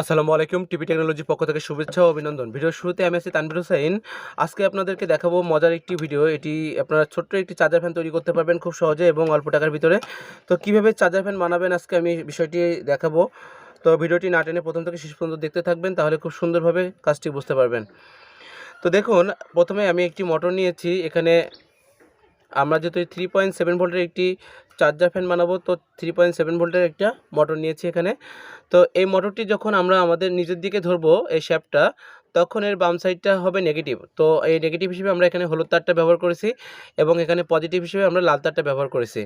আসসালামু আলাইকুম, টিভি টেকনোলজির পক্ষ থেকে শুভেচ্ছা ও অভিনন্দন। ভিডিও শুরুতে আমি আছি তানবির হোসাইন আজকে আপনাদেরকে দেখাবো মজার একটি ভিডিও। এটি আপনারা ছোট্ট একটি চার্জার ফ্যান তৈরি করতে পারবেন খুব সহজে এবং অল্প টাকার ভিতরে। তো কীভাবে চার্জার ফ্যান বানাবেন আজকে আমি বিষয়টি দেখাবো। তো ভিডিওটি না টেনে প্রথম থেকে শেষ পর্যন্ত দেখতে থাকবেন, তাহলে খুব সুন্দরভাবে কাজটি বুঝতে পারবেন। তো দেখুন, প্রথমে আমি একটি মোটর নিয়েছি। এখানে আমরা যেহেতু থ্রি পয়েন্ট সেভেন ভোল্টের একটি চার্জার ফ্যান বানাবো, তো থ্রি পয়েন্ট সেভেন ভোল্টের একটা মোটর নিয়েছি এখানে। তো এই মোটরটি যখন আমরা আমাদের নিজের দিকে ধরবো, এই শ্যাপটা তখন এর বাম সাইডটা হবে নেগেটিভ তো এই নেগেটিভ হিসেবে আমরা এখানে হলুদ তারটা ব্যবহার করেছি এবং এখানে পজিটিভ হিসেবে আমরা লাল তারটা ব্যবহার করেছি।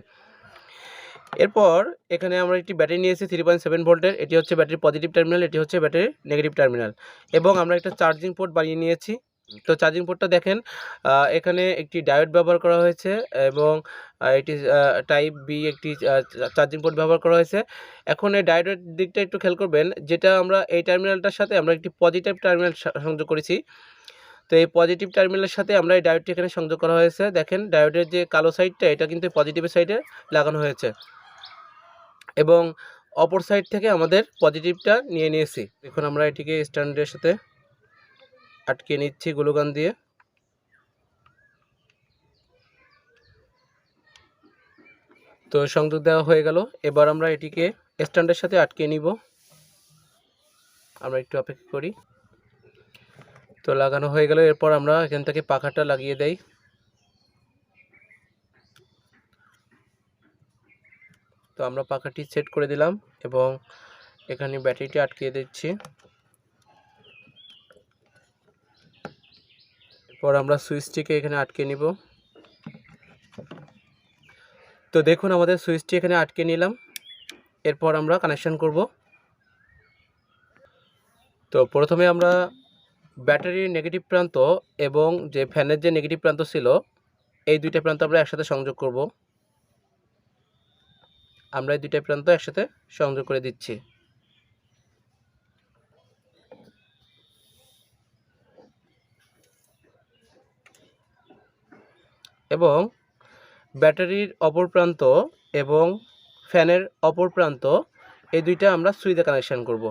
এরপর এখানে আমরা একটি ব্যাটারি নিয়েছি থ্রি পয়েন্ট সেভেন ভোল্টের। এটি হচ্ছে ব্যাটারির পজিটিভ টার্মিনাল এটি হচ্ছে ব্যাটারির নেগেটিভ টার্মিনাল এবং আমরা একটা চার্জিং পোর্ট বানিয়ে নিয়েছি। তো চার্জিং পোর্টটা দেখেন এখানে একটি ডায়োড ব্যবহার করা হয়েছে এবং এটি টাইপ বি একটি চার্জিং পোর্ট ব্যবহার করা হয়েছে। এখন এই ডায়োডের দিকটা একটু খেয়াল করবেন, যেটা আমরা এই টার্মিনালটার সাথে আমরা একটি পজিটিভ টার্মিনাল সংযোগ করেছি। তো এই পজিটিভ টার্মিনালের সাথে আমরা এই ডায়োডটি এখানে সংযোগ করা হয়েছে। দেখেন ডায়োডের যে কালো সাইডটা এটা কিন্তু পজিটিভের সাইডে লাগানো হয়েছে। এবং অপর সাইড থেকে আমাদের পজিটিভটা নিয়ে নিয়েছি। এখন আমরা এটিকে স্ট্যান্ডের সাথে আটকে নিচ্ছি গ্লুগান দিয়ে। তো সংযোগ দেওয়া হয়ে গেল। এবার আমরা এটিকে স্ট্যান্ডের সাথে আটকে নিব। আমরা একটু অপেক্ষা করি। তো লাগানো হয়ে গেল। এরপর আমরা এখান থেকে পাখাটা লাগিয়ে দেই। তো আমরা পাখাটি সেট করে দিলাম এবং এখানে ব্যাটারিটি আটকিয়ে দিচ্ছি। এরপর আমরা সুইচটিকে এখানে আটকে নিব। তো দেখুন, আমাদের সুইচটি এখানে আটকে নিলাম। এরপর আমরা কানেকশান করব। তো প্রথমে আমরা ব্যাটারির নেগেটিভ প্রান্ত এবং যে ফ্যানের যে নেগেটিভ প্রান্ত ছিল, এই দুইটা প্রান্ত আমরা একসাথে সংযোগ করব। আমরা এই দুইটা প্রান্ত একসাথে সংযোগ করে দিচ্ছি। এবং ব্যাটারির অপর প্রান্ত এবং ফ্যানের অপর প্রান্ত, এই দুইটা আমরা সুইচে কানেকশান করব।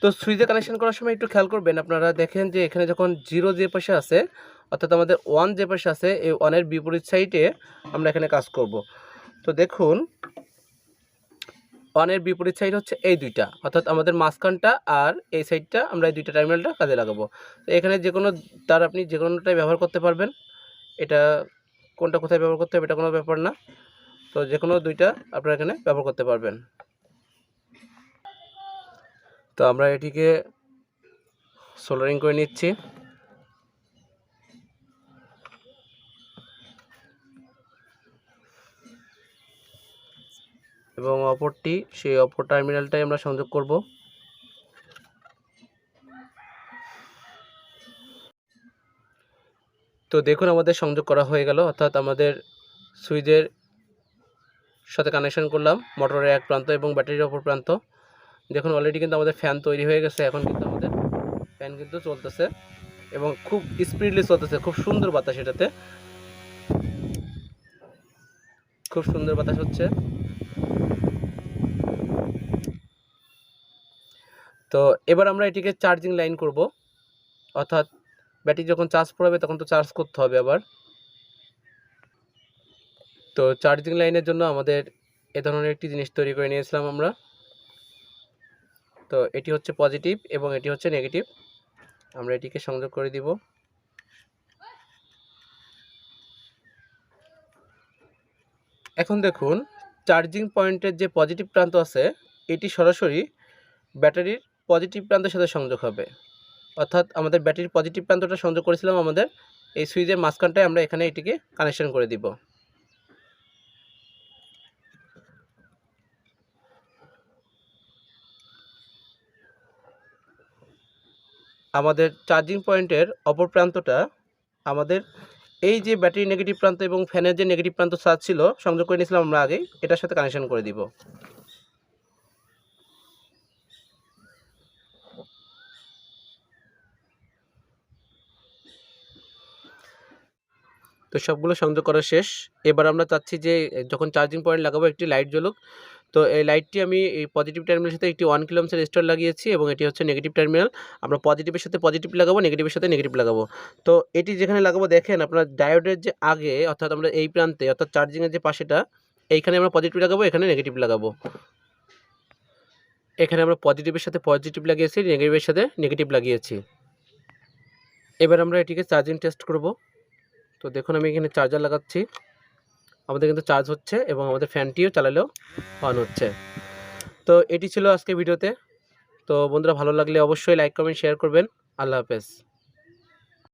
তো সুইচে কানেকশন করার সময় একটু খেয়াল করবেন, আপনারা দেখেন যে এখানে যখন জিরো যে পাশে আছে, অর্থাৎ আমাদের ওয়ান যে পাশে আছে, এই ওয়ানের বিপরীত সাইডে আমরা এখানে কাজ করব। তো দেখুন ওয়ানের বিপরীত সাইড হচ্ছে এই দুইটা, অর্থাৎ আমাদের মাঝখানটা আর এই সাইডটা আমরা এই দুইটা টার্মিনালটা কাজে লাগাবো। তো এখানে যে কোনো তার আপনি যে কোনোটাই ব্যবহার করতে পারবেন। এটা কোনটা কোথায় ব্যবহার করতে হবে এটা কোনো ব্যাপার না। তো যে কোনো দুইটা আপনারা এখানে ব্যবহার করতে পারবেন। তো আমরা এটিকে সোল্ডারিং করে নিচ্ছি। এবং অপরটি, সেই অপর টার্মিনালটাই আমরা সংযোগ করব। তো দেখুন আমাদের সংযোগ করা হয়ে গেল, অর্থাৎ আমাদের সুইচের সাথে কানেকশন করলাম, মোটরের এক প্রান্ত এবং ব্যাটারির অপর প্রান্ত। দেখুন অলরেডি কিন্তু আমাদের ফ্যান তৈরি হয়ে গেছে, এখন কিন্তু আমাদের ফ্যান কিন্তু চলতেছে এবং খুব স্পিডলি চলতেছে, খুব সুন্দর বাতাস এটাতে। খুব সুন্দর বাতাস হচ্ছে। তো এবার আমরা এটিকে চার্জিং লাইন করব, অর্থাৎ ব্যাটারি যখন চার্জ পড়াবে, তখন তো চার্জ করতে হবে আবার। তো চার্জিং লাইনের জন্য আমাদের এ ধরনের একটি জিনিস তৈরি করে নিয়েছিলাম আমরা। তো এটি হচ্ছে পজিটিভ এবং এটি হচ্ছে নেগেটিভ আমরা এটিকে সংযোগ করে দিব। এখন দেখুন চার্জিং পয়েন্টের যে পজিটিভ প্রান্ত আছে, এটি সরাসরি ব্যাটারির পজিটিভ প্রান্তের সাথে সংযোগ হবে। অর্থাৎ আমাদের ব্যাটারির পজিটিভ প্রান্তটা সংযোগ করেছিলাম আমাদের। এই সুইচের মাঝখানটায় আমরা এখানে এটিকে কানেকশন করে দিব। আমাদের চার্জিং পয়েন্টের অপর প্রান্তটা আমাদের এই যে ব্যাটারি নেগেটিভ প্রান্ত এবং ফ্যানের যে নেগেটিভ প্রান্ত চার্জ ছিল, সংযোগ করে নিয়েছিলাম আমরা আগেই, এটার সাথে কানেকশন করে দিব। তো সবগুলো সংযোগ করা শেষ। এবার আমরা চাচ্ছি যে যখন চার্জিং পয়েন্ট লাগাবো একটি লাইট জ্বলুক, তো এই লাইটটি আমি এই পজিটিভ টার্মিনালের সাথে একটি ওয়ান কিলোমিটার স্টোর লাগিয়েছি এবং এটি হচ্ছে নেগেটিভ টার্মিনাল আমরা পজিটিভের সাথে পজিটিভ লাগাবো নেগেটিভের সাথে নেগেটিভ লাগাবো। তো এটি যেখানে লাগাবো দেখেন, আপনার ডায়োডের যে আগে, অর্থাৎ আমরা এই প্রান্তে, অর্থাৎ চার্জিংয়ের যে পাশেটা, এইখানে আমরা পজিটিভ লাগাবো, এখানে নেগেটিভ লাগাবো। এখানে আমরা পজিটিভের সাথে পজিটিভ লাগিয়েছি নেগেটিভের সাথে নেগেটিভ লাগিয়েছি। এবার আমরা এটিকে চার্জিং টেস্ট করব। তো দেখুন আমি এখানে চার্জার লাগাচ্ছি। আমাদের কিন্তু চার্জ হচ্ছে এবং আমাদের ফ্যানটিও চালালেও অন হচ্ছে। তো এটি ছিল আজকে ভিডিওতে। তো বন্ধুরা ভালো লাগলে অবশ্যই লাইক কমেন্ট শেয়ার করবেন। আল্লাহ হাফেজ।